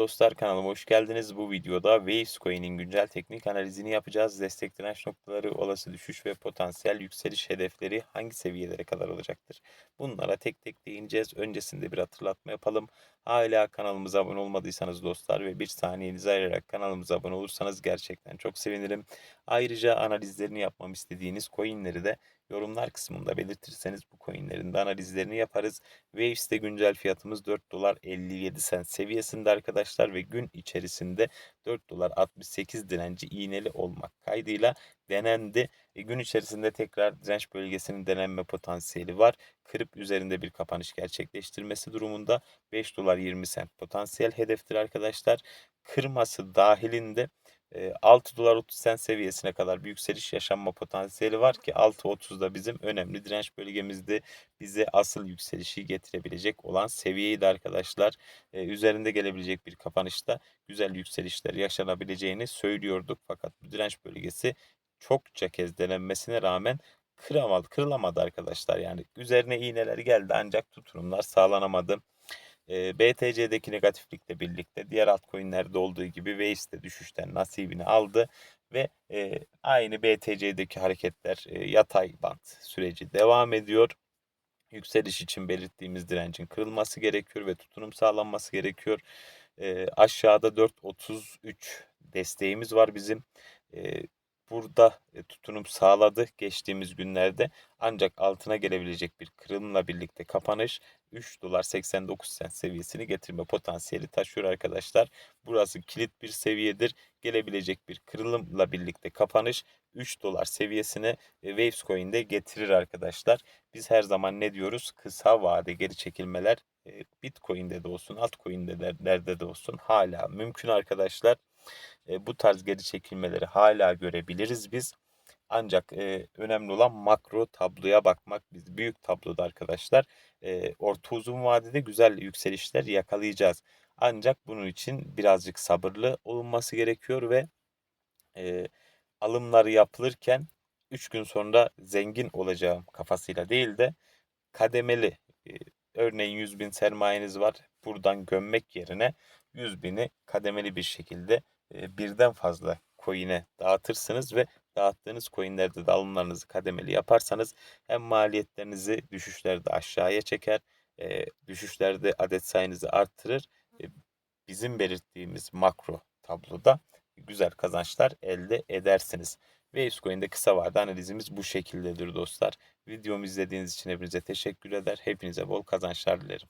dostlar kanalıma hoş geldiniz. Bu videoda Waves Coin'in güncel teknik analizini yapacağız. Destek direnç noktaları, olası düşüş ve potansiyel yükseliş hedefleri hangi seviyelere kadar olacaktır? Bunlara tek tek değineceğiz. Öncesinde bir hatırlatma yapalım. Hala kanalımıza abone olmadıysanız dostlar ve bir saniyenizi ayırarak kanalımıza abone olursanız gerçekten çok sevinirim. Ayrıca analizlerini yapmam istediğiniz coinleri de yorumlar kısmında belirtirseniz bu coinlerin de analizlerini yaparız. Waves'te güncel fiyatımız 4 dolar 57 sent seviyesinde arkadaşlar ve gün içerisinde 4 dolar 68 direnci iğneli olmak kaydıyla denendi. E, gün içerisinde tekrar direnç bölgesinin denenme potansiyeli var. Kırıp üzerinde bir kapanış gerçekleştirmesi durumunda 5 dolar 20 sent potansiyel hedeftir arkadaşlar. Kırması dahilinde 6 dolar 30 sent seviyesine kadar bir yükseliş yaşanma potansiyeli var ki 6.30'da bizim önemli direnç bölgemizde bize asıl yükselişi getirebilecek olan seviyeydi arkadaşlar. Üzerinde gelebilecek bir kapanışta güzel yükselişler yaşanabileceğini söylüyorduk. Fakat bu direnç bölgesi çokça kez denenmesine rağmen kıramadı, kırılamadı arkadaşlar. Yani üzerine iğneler geldi ancak tutunumlar sağlanamadı. BTC'deki negatiflikle birlikte diğer altcoin'lerde olduğu gibi Waves düşüşten nasibini aldı ve e, aynı BTC'deki hareketler e, yatay bant süreci devam ediyor. Yükseliş için belirttiğimiz direncin kırılması gerekiyor ve tutunum sağlanması gerekiyor. E, aşağıda 4.33 desteğimiz var bizim. E, burada e, tutunum sağladı geçtiğimiz günlerde. Ancak altına gelebilecek bir kırılımla birlikte kapanış 3 dolar 89 sent seviyesini getirme potansiyeli taşıyor arkadaşlar. Burası kilit bir seviyedir. Gelebilecek bir kırılımla birlikte kapanış 3 dolar seviyesine e, Waves Coin'de getirir arkadaşlar. Biz her zaman ne diyoruz? Kısa vade geri çekilmeler e, Bitcoin'de de olsun, altcoin'de de olsun hala mümkün arkadaşlar e, bu tarz geri çekilmeleri hala görebiliriz biz. Ancak e, önemli olan makro tabloya bakmak. Biz büyük tabloda arkadaşlar e, orta uzun vadede güzel yükselişler yakalayacağız. Ancak bunun için birazcık sabırlı olunması gerekiyor ve e, alımlar yapılırken 3 gün sonra zengin olacağım kafasıyla değil de kademeli e, örneğin 100 bin sermayeniz var buradan gömmek yerine 100 bini kademeli bir şekilde birden fazla coin'e dağıtırsınız ve dağıttığınız coin'lerde de alımlarınızı kademeli yaparsanız hem maliyetlerinizi düşüşlerde aşağıya çeker, düşüşlerde adet sayınızı arttırır. bizim belirttiğimiz makro tabloda güzel kazançlar elde edersiniz. Waves kısa vade analizimiz bu şekildedir dostlar. Videomu izlediğiniz için hepinize teşekkür eder. Hepinize bol kazançlar dilerim.